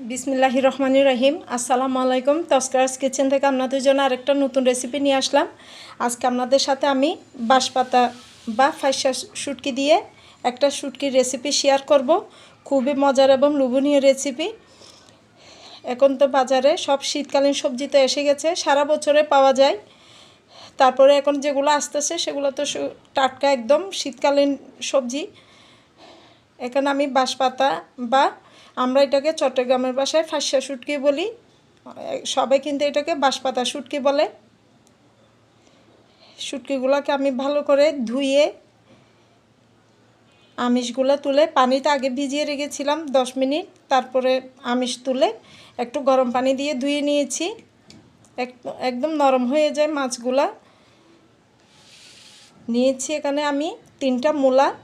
বিসমিল্লাহি রহমানি রহিম। আসসালামু আলাইকুম। তস্করাস কিচেন থেকে আপনাদের জন্য আরেকটা নতুন রেসিপি নিয়ে আসলাম। আজকে আপনাদের সাথে আমি বাঁশপাতা বা ফাইসা শুটকি দিয়ে একটা শুটকির রেসিপি শেয়ার করব। খুবই মজার এবং লোভনীয় রেসিপি এখন তো বাজারে সব শীতকালীন সবজি তো এসে গেছে, সারা বছরে পাওয়া যায়। তারপরে এখন যেগুলো আসতেছে সেগুলো তো টাটকা একদম শীতকালীন সবজি। এখানে আমি বাঁশপাতা বা আমরা এটাকে চট্টগ্রামের ভাষায় ফাঁসা শুটকি বলি। সবাই কিন্তু এটাকে বাঁশপাতা শুটকি বলে। শুটকিগুলোকে আমি ভালো করে ধুয়ে আমিষগুলো তুলে পানিটা আগে ভিজিয়ে রেখেছিলাম দশ মিনিট। তারপরে আমিষ তুলে একটু গরম পানি দিয়ে ধুয়ে নিয়েছি। এক- একদম নরম হয়ে যায় মাছগুলা। নিয়েছি এখানে আমি তিনটা মূলা।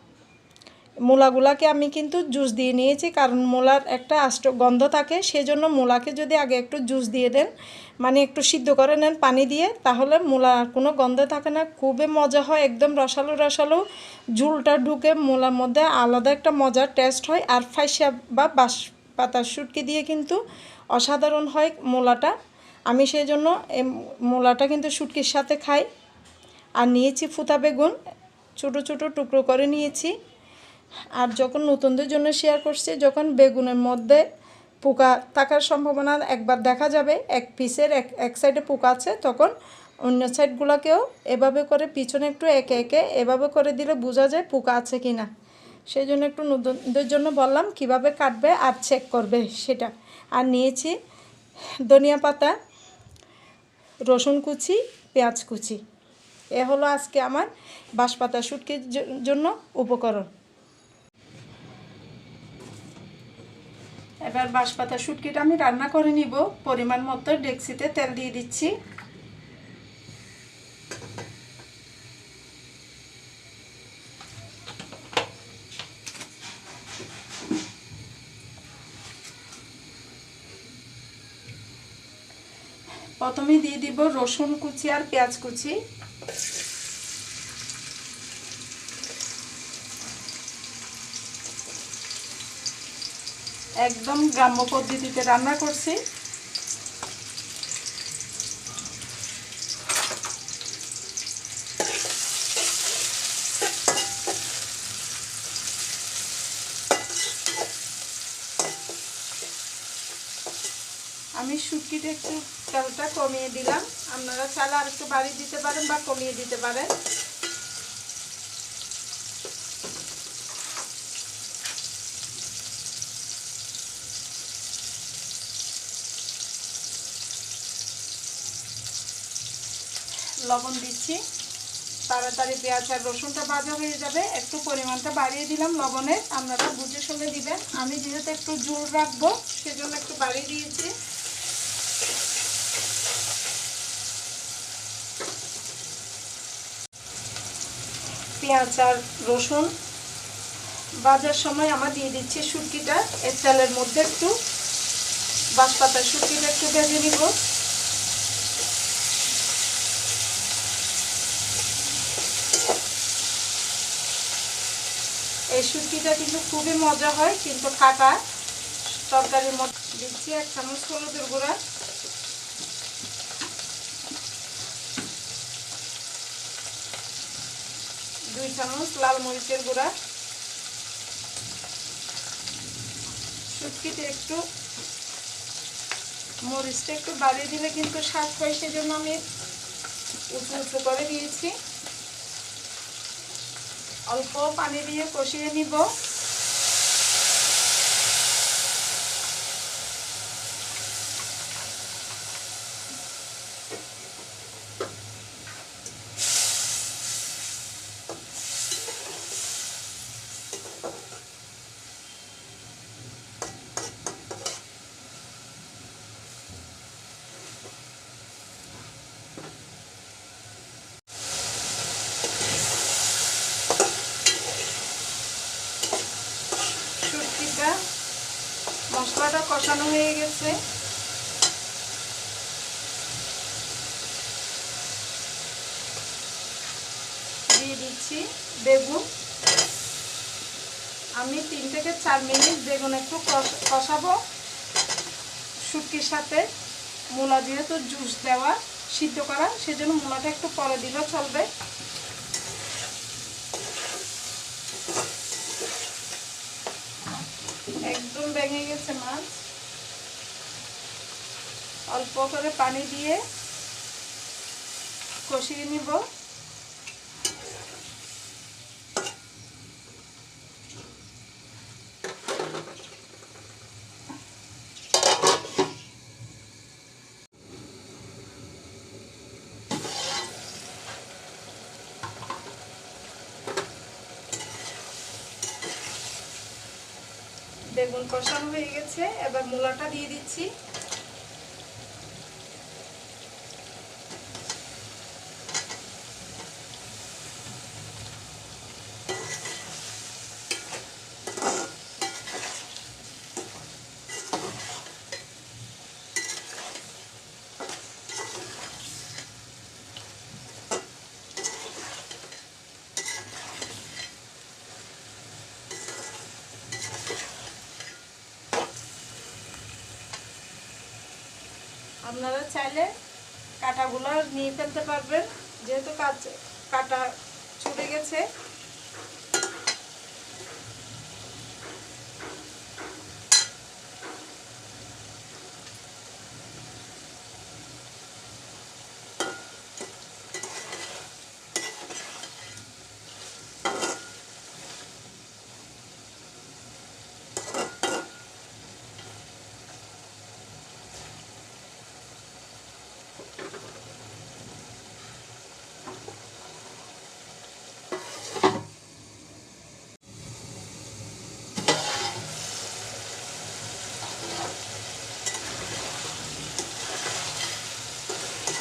মূলাগুলাকে আমি কিন্তু জুস দিয়ে নিয়েছি, কারণ মূলার একটা আষ্ট গন্ধ থাকে, সেজন্য মূলাকে যদি আগে একটু জুস দিয়ে দেন মানে একটু সিদ্ধ করে নেন পানি দিয়ে, তাহলে মূলার কোনো গন্ধ থাকে না। খুবই মজা হয়, একদম রসালো রসালো, ঝুলটা ঢুকে মূলার মধ্যে আলাদা একটা মজার টেস্ট হয়। আর ফাইসা বা বাঁশ পাতার শুটকি দিয়ে কিন্তু অসাধারণ হয় মূলাটা। আমি সেই জন্য মূলাটা কিন্তু শুটকির সাথে খাই। আর নিয়েছি ফুতা বেগুন, ছোটো ছোটো টুকরো করে নিয়েছি। আর যখন নতুনদের জন্য শেয়ার করছি, যখন বেগুনের মধ্যে পোকা থাকার সম্ভাবনা একবার দেখা যাবে, এক পিসের এক এক সাইডে পোকা আছে, তখন অন্য সাইডগুলোকেও এভাবে করে পিছনে একটু একে একে এভাবে করে দিলে বোঝা যায় পোকা আছে কি না সেই জন্য একটু নতুনদের জন্য বললাম কীভাবে কাটবে আর চেক করবে সেটা। আর নিয়েছি ধনিয়া পাতা, রসুন কুচি, পেঁয়াজ কুচি। এ হলো আজকে আমার বাঁশপাতা শুটকির জন্য উপকরণ। এবার বাঁশপাতা শুটকিটা আমি রান্না করে নিব। পরিমাণ মতো ডেক্সিতে তেল দিয়ে দিচ্ছি। প্রথমে দিয়ে দিব রসুন কুচি আর পেঁয়াজ কুচি। একদম গ্রাম্য পদ্ধতিতে রান্না করছি। আমি শুটকিটা একটু তেলটা কমিয়ে দিলাম। আপনারা চাইলে আর একটু বাড়িয়ে দিতে পারেন বা কমিয়ে দিতে পারেন। লবণ দিচ্ছি। তাড়াতাড়ি পেঁয়াজ আর রসুনটা ভাজা হয়ে যাবে। একটু পরিমাণটা বাড়িয়ে দিলাম লবণের। আপনারা বুঝে শুনে দিবেন। আমি যেহেতু একটু জোর রাখব, সেজন্য একটু বাড়িয়ে দিয়েছি। পেঁয়াজ আর রসুন ভাজার সময় আমরা দিয়ে দিচ্ছি শুটকিটা এর তেলের মধ্যে একটু বাঁশপাতা শুটকিটা একটু ভেজে নিব। এই কিন্তু খুবই মজা হয়, কিন্তু খাটা তরকারির মধ্যে দিচ্ছি এক চামচ হলুদের গুঁড়া। দুই চামচ লাল মরিচের গুঁড়া। শুটকিতে একটু মরিচটা একটু বাড়িয়ে দিলে কিন্তু স্বাদ হয়, সেজন্য আমি উঁচু উঁচু করে দিয়েছি। অল্প পানি দিয়ে কষিয়ে নিব শুটকিটা মশলাটা কষানো হয়ে গেছে। দিয়ে দিচ্ছি বেগুন। আমি তিন থেকে চার মিনিট বেগুন একটু কষ- কষাবো। শুটকির সাথে মূলা যেহেতু জুস দেওয়া, সিদ্ধ করা, সেজন্য মূলাটা একটু পরে দিলেও চলবে। একদম ভেঙে গেছে মাছ। অল্প করে পানি দিয়ে কষিয়ে নিব। বেগুন কষানো হয়ে গেছে। এবার মূলাটা দিয়ে দিচ্ছি। আপনারা চাইলে কাটাগুলো নিয়ে ফেলতে পারবেন। যেহেতু কাটা ছুটে গেছে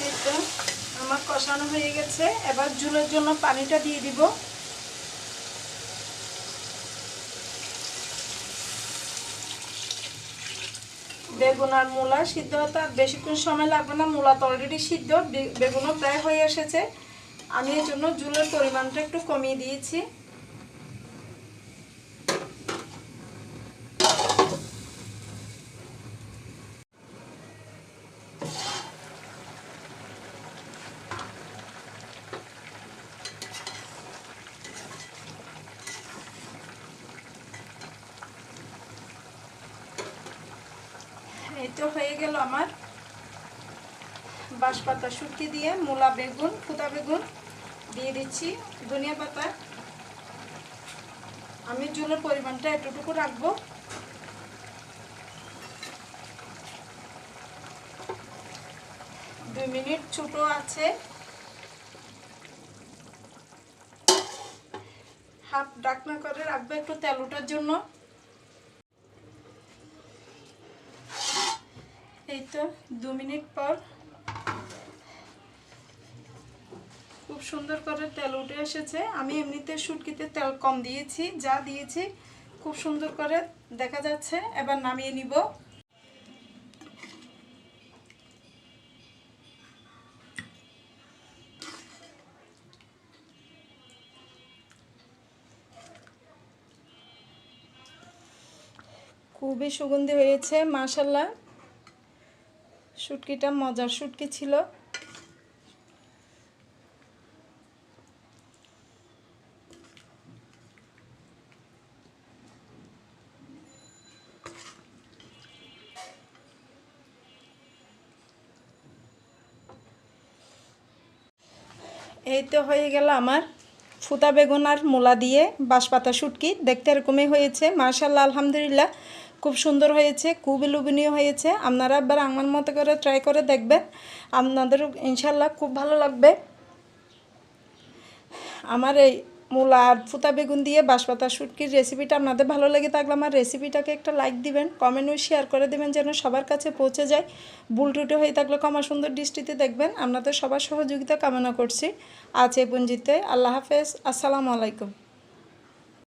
এই তো আমার কষানো হয়ে গেছে। এবার জুলের জন্য পানিটা দিয়ে দিব। বেগুন আর মূলা সিদ্ধ হতে আর বেশিক্ষণ সময় লাগবে না। মূলা তো অলরেডি সিদ্ধ বেগুনও প্রায় হয়ে এসেছে। আমি এর জন্য জুলের পরিমাণটা একটু কমিয়ে দিয়েছি। হয়ে গেল আমার। বাঁশপাতা শুটকি দিয়ে মূলা বেগুন ফুটা বেগুন দিয়ে দিচ্ছি, ধনিয়া পাতা। আমি জলের পরিমাণটা এতটুকু রাখব। দুই মিনিট ছোট আছে। হাফ ডাকনা করে রাখব একটু তেল ওঠার জন্য। এই তো, দু মিনিট পর। খুব সুন্দর করে তেল উঠে এসেছে। আমি এমনিতে শুটকিতে তেল কম দিয়েছি, যা দিয়েছি, খুব সুন্দর করে দেখা যাচ্ছে। এবার নামিয়ে নিব। খুবই সুগন্ধি হয়েছে মাশাল্লাহ শুটকিটা মজার শুটকি ছিল। এই তো হয়ে গেল আমার ফুতা বেগুন আর মূলা দিয়ে বাঁশপাতা শুটকি। দেখতে এরকমই হয়েছে। মার্শাল্লাহ আলহামদুলিল্লাহ। খুব সুন্দর হয়েছে খুবই লোভনীয় হয়েছে। আপনারা একবার আমার মতো করে ট্রাই করে দেখবেন। আপনাদেরও ইনশাল্লাহ খুব ভালো লাগবে। আমার এই মূলা আর ফুতা বেগুন দিয়ে বাঁশপাতা শুটকির রেসিপিটা আপনাদের ভালো লেগে থাকলে আমার রেসিপিটাকে একটা লাইক দিবেন কমেন্ট ও শেয়ার করে দেবেন যেন সবার কাছে পৌঁছে যায়। ভুল টুটে হয়ে থাকলে ক্ষমা সুন্দর দৃষ্টিতে দেখবেন। আপনাদের সবার সহযোগিতা কামনা করছি। আজ পুঞ্জিতে আল্লাহ হাফেজ। আসসালামু আলাইকুম।